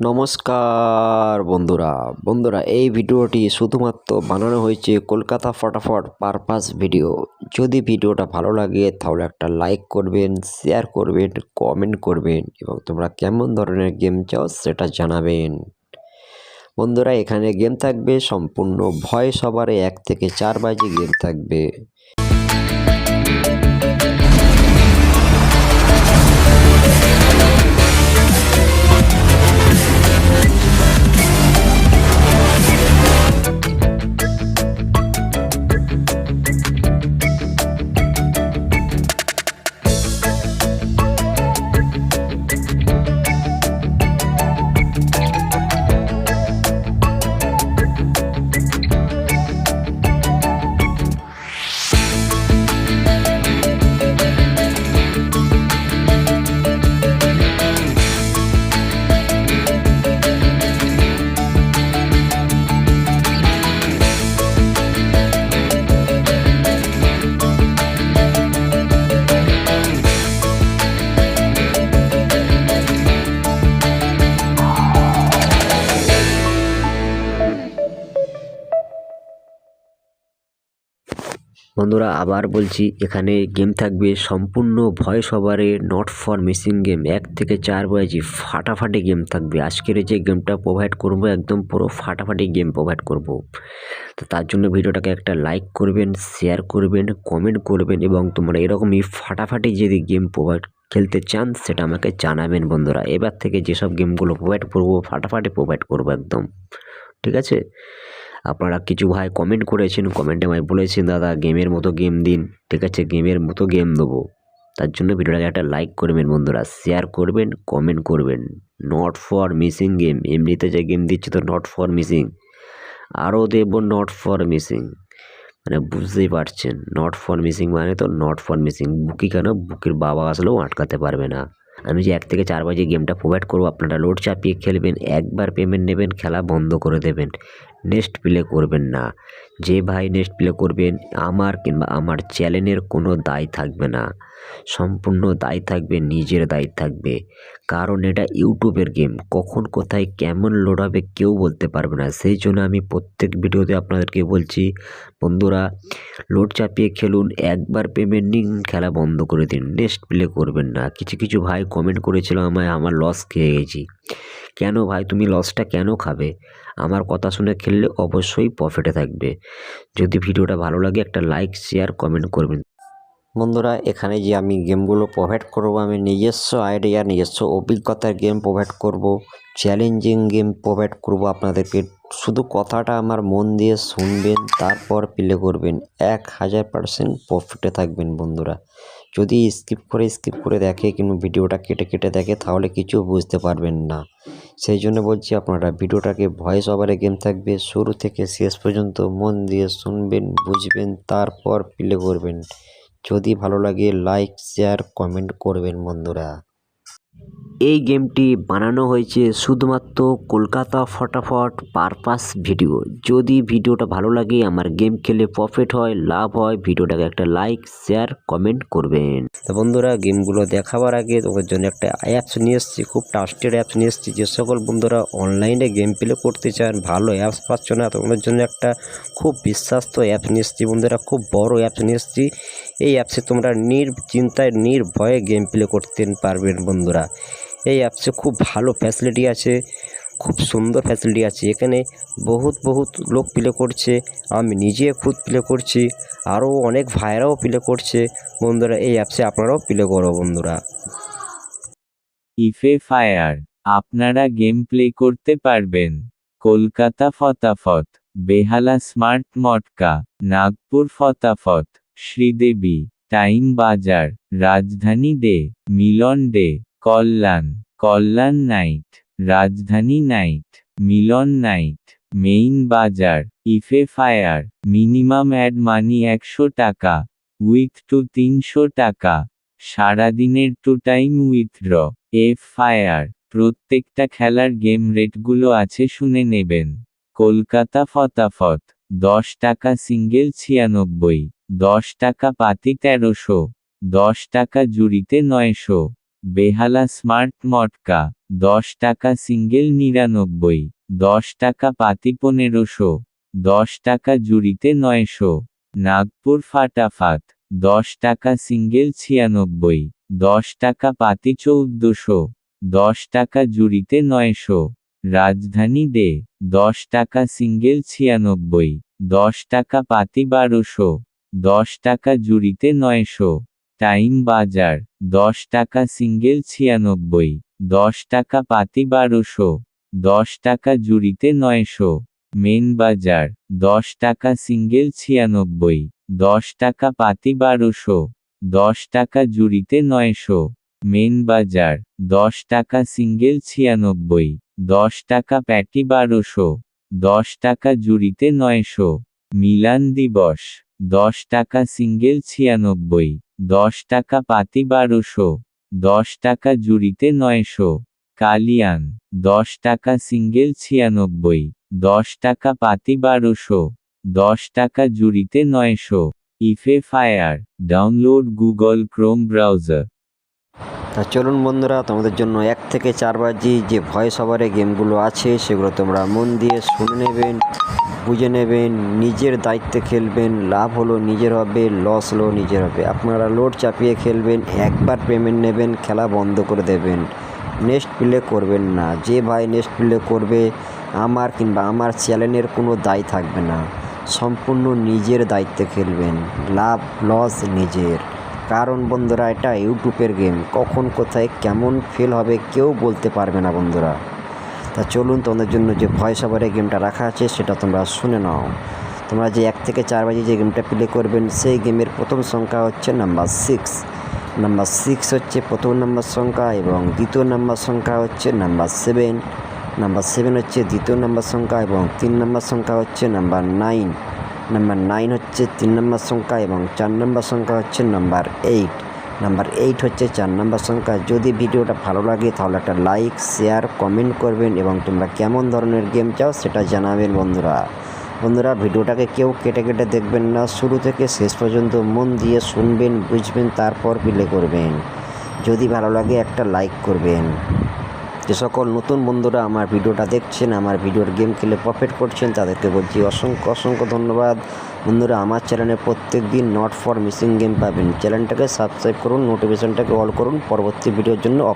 নমস্কার বন্ধুরা। বন্ধুরা, এই ভিডিওটি শুধুমাত্র বানানো হয়েছে কলকাতা ফটাফট পারপাস ভিডিও। যদি ভিডিওটা ভালো লাগে, তাহলে একটা লাইক করবেন, শেয়ার করবেন, কমেন্ট করবেন এবং তোমরা কেমন ধরনের গেম চাও সেটা জানাবেন। বন্ধুরা, এখানে গেম থাকবে সম্পূর্ণ ভয় সবারে এক থেকে চার বাজে গেম থাকবে। বন্ধুরা, আবার বলছি, এখানে গেম থাকবে সম্পূর্ণ ভয় সবারে নট ফর মিসিং গেম এক থেকে চার বাজি ফাটাফাটি গেম থাকবে। আজকের যে গেমটা প্রোভাইড করব, একদম পুরো ফাটাফাটি গেম প্রোভাইড করব। তো তার জন্য ভিডিওটাকে একটা লাইক করবেন শেয়ার করবেন কমেন্ট করবেন এবং তোমরা এরকমই ফাটাফাটি যদি গেম প্রোভাইড খেলতে চান, সেটা আমাকে জানাবেন বন্ধুরা। এবার থেকে যেসব গেমগুলো প্রোভাইড করব, ফাটাফাটি প্রোভাইড করব একদম। ঠিক আছে? আপনারা কিছু ভাই কমেন্ট করেছেন কমেন্টে আমায় বলেছেন, দাদা গেমের মতো গেম দিন। ঠিক আছে গেমের মতো গেম দেবো। তার জন্য ভিডিওটাকে একটা লাইক করবেন বন্ধুরা শেয়ার করবেন কমেন্ট করবেন। নট ফর মিসিং গেম এমনিতে যে গেম দিচ্ছে তো নট ফর মিসিং আরও দেব নট ফর মিসিং মানে বুঝতেই পারছেন নট ফর মিসিং মানে তো নট ফর মিসিং বুকি কেন? বুকের বাবা আসলেও আটকাতে পারবে না। আমি যে এক থেকে চার বাজে গেমটা প্রোভাইড করব, আপনারা লোড চাপিয়ে খেলবেন, একবার পেমেন্ট নেবেন, খেলা বন্ধ করে দেবেন। নেক্সট প্লে করবেন না। যে ভাই নেক্সট প্লে করবেন, আমার কিংবা আমার চ্যানেলের কোনো দায় থাকবে না। সম্পূর্ণ দায় থাকবে, নিজের দায় থাকবে। কারণ এটা ইউটিউবের গেম। কখন কোথায় কেমন লোড হবে কেউ বলতে পারবে না। সেই জন্য আমি প্রত্যেক ভিডিওতে আপনাদেরকে বলছি, বন্ধুরা, লোড চাপিয়ে খেলুন, একবার পেমেন্ট নিন, খেলা বন্ধ করে দিন। নেক্সট প্লে করবেন না। কিছু কিছু ভাই কমেন্ট করেছিল আমায়, আমার লস খেয়ে গেছি। কেন ভাই, তুমি লসটা কেন খাবে? আমার কথা শুনে খেললে অবশ্যই প্রফিটে থাকবে। যদি ভিডিওটা ভালো লাগে একটা লাইক শেয়ার কমেন্ট করবেন। বন্ধুরা, এখানে যে আমি গেমগুলো প্রোভাইড করব, আমি নিজস্ব আইডিয়া নিজস্ব অভিজ্ঞতার গেম প্রোভাইড করব চ্যালেঞ্জিং গেম প্রোভাইড করব আপনাদেরকে। শুধু কথাটা আমার মন দিয়ে শুনবেন, তারপর প্লে করবেন। এক হাজার পার্সেন্ট প্রফিটে থাকবেন বন্ধুরা। যদি স্কিপ করে স্কিপ করে দেখে কিংবা ভিডিওটা কেটে কেটে দেখে, তাহলে কিছু বুঝতে পারবেন না। সেই জন্য বলছি আপনারা ভিডিওটাকে ভয়েস ওভারে গেম থাকবে, শুরু থেকে শেষ পর্যন্ত মন দিয়ে শুনবেন, বুঝবেন, তারপর প্লে করবেন। যদি ভালো লাগে লাইক শেয়ার কমেন্ট করবেন বন্ধুরা। এই গেমটি বানানো হয়েছে শুধুমাত্র কলকাতা ফটাফট পারপাস ভিডিও। যদি ভিডিওটা ভালো লাগে, আমার গেম খেলে প্রফিট হয়, লাভ হয়, ভিডিওটাকে একটা লাইক শেয়ার কমেন্ট করবেন। তো বন্ধুরা, গেমগুলো দেখাবার আগে তোমাদের জন্য একটা অ্যাপস নিয়ে এসেছি, খুব ট্রাস্টেড অ্যাপস নিয়ে এসেছি, যে সকল বন্ধুরা অনলাইনে গেম প্লে করতে চান, ভালো অ্যাপস পাচ্ছ না, তোমাদের জন্য একটা খুব বিশ্বাস্ত অ্যাপস নিয়ে এসেছি বন্ধুরা, খুব বড় অ্যাপস নিয়ে এসেছি। এই অ্যাপসে তোমরা নির্চিন্তায়, নির্ভয়ে গেম প্লে করতে পারবেন বন্ধুরা। এই অ্যাপসে খুব ভালো ফ্যাসিলিটি আছে, খুব সুন্দর ফ্যাসিলিটি আছে। এখানে বহুত বহুত লোক প্লে করছে, আমি নিজে খুদ প্লে করছি আরও অনেক ভাইরাও প্লে করছে। বন্ধুরা, এই অ্যাপসে আপনারাও প্লে করো বন্ধুরা। ইফে ফায়ার আপনারা গেম প্লে করতে পারবেন। কলকাতা ফতাফত, বেহালা স্মার্ট মটকা Nagpur ফতাফত, Sridevi, time Bazar, Rajdhani day Milan day Kalyan Kalyan night, Rajdhani night, Milan night, main Bazar, ইফে fire, minimum add money একশো টাকা, উইথ টু তিনশো টাকা, সারাদিনের two time withdraw F fire, প্রত্যেকটা খেলার গেম রেটগুলো আছে শুনে নেবেন, কলকাতা ফতাফত, দশ টাকা সিঙ্গেল ছিয়ানব্বই, দশ টাকা পাতি তেরোশো, দশ টাকা জুড়িতে নয়শো। বেহালা স্মার্ট মটকা, দশ টাকা সিঙ্গেল নিরানব্বই, দশ টাকা পাতি পনেরোশো, দশ টাকা জুড়িতে নয়শো, নাগপুর ফাটাফাত দশ টাকা সিঙ্গেল ছিয়ানব্বই, দশ টাকা পাতি চৌদ্দশো, দশ টাকা জুড়িতে নয়শো, রাজধানী দে দশ টাকা সিঙ্গেল ছিয়ানব্বই, দশ টাকা পাতি বারোশো, দশ টাকা জুড়িতে নয়শো। টাইম বাজার দশ টাকা সিঙ্গেল ছিয়ানব্বই দশ টাকা পাতি বারোশো দশ টাকা জুড়িতে নয়শো মেন বাজার দশ টাকা সিঙ্গেল ছিয়ানব্বই দশ টাকা পাতি বারোশো দশ টাকা জুড়িতে নয়শো মেন বাজার দশ টাকা সিঙ্গেল ছিয়ানব্বই দশ টাকা প্যাটি বারোশো দশ টাকা জুড়িতে নয়শো মিলান দিবস দশ টাকা সিঙ্গেল ছিয়ানব্বই দশ টাকা পাতি বারোশো, দশ টাকা জুড়িতে নয়শো, কালিয়ান, দশ টাকা সিঙ্গেল ছিয়ানব্বই, দশ টাকা পাতি বারোশো, দশ টাকা জুড়িতে নয়শো, ইফে fire, download Google Chrome browser. তা চলুন বন্ধুরা, তোমাদের জন্য এক থেকে চার বাজি যে ভয়েস ওভারে গেমগুলো আছে, সেগুলো তোমরা মন দিয়ে শুনে নেবেন, বুঝে নেবেন, নিজের দায়িত্বে খেলবেন, লাভ হলো নিজের হবে লস হলো নিজের হবে। আপনারা লোড চাপিয়ে খেলবেন, একবার পেমেন্ট নেবেন, খেলা বন্ধ করে দেবেন। নেক্সট প্লে করবেন না। যে ভাই নেক্সট প্লে করবে, আমার কিংবা আমার চ্যানেলের কোনো দায় থাকবে না। সম্পূর্ণ নিজের দায়িত্বে খেলবেন। লাভ লস নিজের। কারণ বন্ধুরা, এটা ইউটিউবের গেম। কখন কোথায় কেমন ফেল হবে কেউ বলতে পারবে না বন্ধুরা। তা চলুন, তোমাদের জন্য যে ভয়েস ওভারে গেমটা রাখা আছে, সেটা তোমরা শুনে নাও। তোমরা যে এক থেকে চার বাজে যে গেমটা প্লে করবেন, সেই গেমের প্রথম সংখ্যা হচ্ছে নাম্বার সিক্স নাম্বার সিক্স হচ্ছে প্রথম নাম্বার সংখ্যা এবং দ্বিতীয় নাম্বার সংখ্যা হচ্ছে নাম্বার সেভেন নাম্বার সেভেন হচ্ছে দ্বিতীয় নাম্বার সংখ্যা এবং তিন নাম্বার সংখ্যা হচ্ছে নাম্বার নাইন নাম্বার নাইন হচ্ছে তিন নম্বর সংখ্যা এবং চার নম্বর সংখ্যা হচ্ছে নাম্বার এইট নাম্বার এইট হচ্ছে চার নম্বর সংখ্যা। যদি ভিডিওটা ভালো লাগে তাহলে একটা লাইক শেয়ার কমেন্ট করবেন এবং তোমরা কেমন ধরনের গেম চাও সেটা জানাবেন বন্ধুরা। বন্ধুরা, ভিডিওটাকে কেউ কেটে কেটে দেখবেন না। শুরু থেকে শেষ পর্যন্ত মন দিয়ে শুনবেন, বুঝবেন, তারপর প্লে করবেন। যদি ভালো লাগে একটা লাইক করবেন। যে সকল নতুন বন্ধুরা আমার ভিডিওটা দেখছেন, আমার ভিডিওর গেম খেলে প্রফিট করছেন, তাদেরকে বলছি অসংখ্য অসংখ্য ধন্যবাদ। বন্ধুরা, আমার চ্যানেলে প্রত্যেক দিন নট ফর মিসিং গেম পাবেন। চ্যানেলটাকে সাবস্ক্রাইব করুন নোটিফিকেশনটাকে অল করুন। পরবর্তী ভিডিওর জন্য